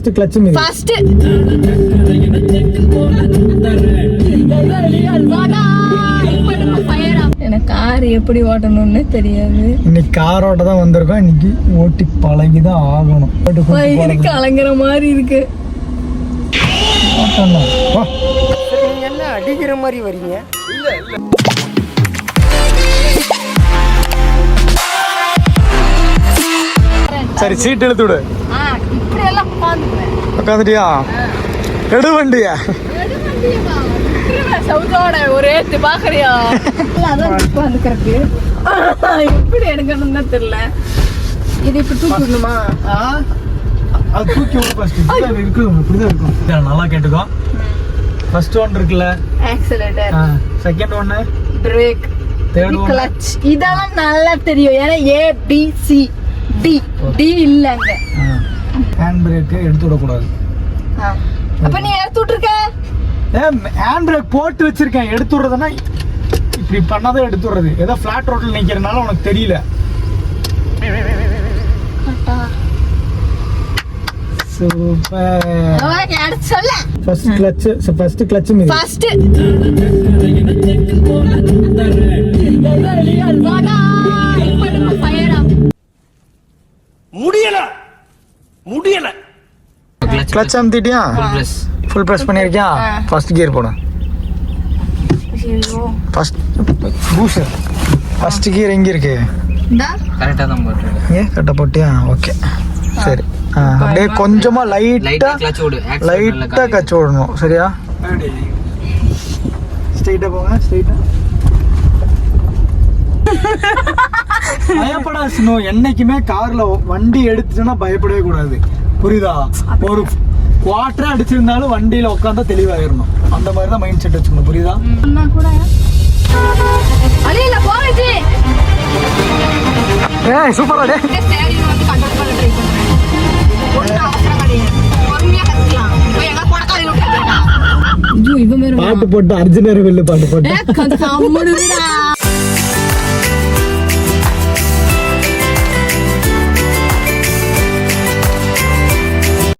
First clutch மீது first எனக்கு car எப்படி ஓட்டணும்னு தெரியாது. இன்னைக்கு காரோட தான் வந்திருக்கோம். இன்னைக்கு ஓட்டி பழகி தான் ஆகணும் போறது. கலங்குற மாதிரி இருக்கு. என்ன அடிக்கிற மாதிரி வரீங்க சரி சீட் இழுத்து விடு. உட்காந்துட்டியா எடு வண்டியா சவுதோட ஒரே ஏத்து பாக்குறியா? அதான் உட்காந்துக்கிறதுக்கு எப்படி எடுக்கணும்னு தான் தெரியல. இது இப்படி தூக்கிடணுமா அது தூக்கி விடு ஃபர்ஸ்ட் இப்படிதான் இருக்கும் இப்படிதான் இருக்கும் சரி, நல்லா கேட்டுக்கோ. ஃபர்ஸ்ட் ஒன் இருக்குல்ல? ஆக்சிலேட்டர் செகண்ட் ஒன்னு பிரேக் தேர்ட் ஒன் கிளட்ச் இதெல்லாம் நல்லா தெரியும். ஏன்னா A B C D D இல்லங்க. ஹேண்ட் பிரேக் எடுத்து விடக்கூடாது. அப்ப நீ எடுத்து விட்டுருக்க? ஹேண்ட் பிரேக் போட்டு வச்சிருக்கேன். எடுத்து விடுறதுன்னா இப்படி பண்ணாதான் எடுத்து விடுறது. ஏதோ ஃபிளாட் ரோட்ல நிக்கிறனால உனக்கு தெரியல. சூப்பர் சொல்ல. ஃபர்ஸ்ட் கிளட்ச் ஃபர்ஸ்ட் கிளட்ச் மீது. ஃபர்ஸ்ட் முடியல. கிளட்ச் அமுத்திட்டியா? ஃபுல் பிரஸ் பண்ணிருக்கியா ஃபர்ஸ்ட் கியர் போடு. ஃபர்ஸ்ட் பூஸ்டர் ஃபர்ஸ்ட் கியர் எங்க இருக்கு? கரெக்டாக தான் போட்டியா? ஓகே சரி. ஆ, அப்படியே கொஞ்சமா லைட்டா லைட்டாக கிளச் விடு லைட்டா கச்சு விடணும் சரியா? ஸ்ட்ரைட்டா போங்க. ஸ்ட்ரைட்டா பயப்படா சினோ. என்னைக்குமே கார்ல வண்டி எடுத்துச்சுன்னா பயப்படவே கூடாது. புரியுதா? ஒரு குவாட்டரா அடிச்சிருந்தாலும் வண்டியில உட்காந்தா தெளிவாயிரணும். அந்த மாதிரி தான் மைண்ட் செட் வச்சுக்கணும். புரியுதா? அண்ணா கூட. அழியில போயிட்டு ஏய் சூப்பரா டே பாட்டு போட்டு அர்ஜுனர் வில்லு பாட்டு போட்டு.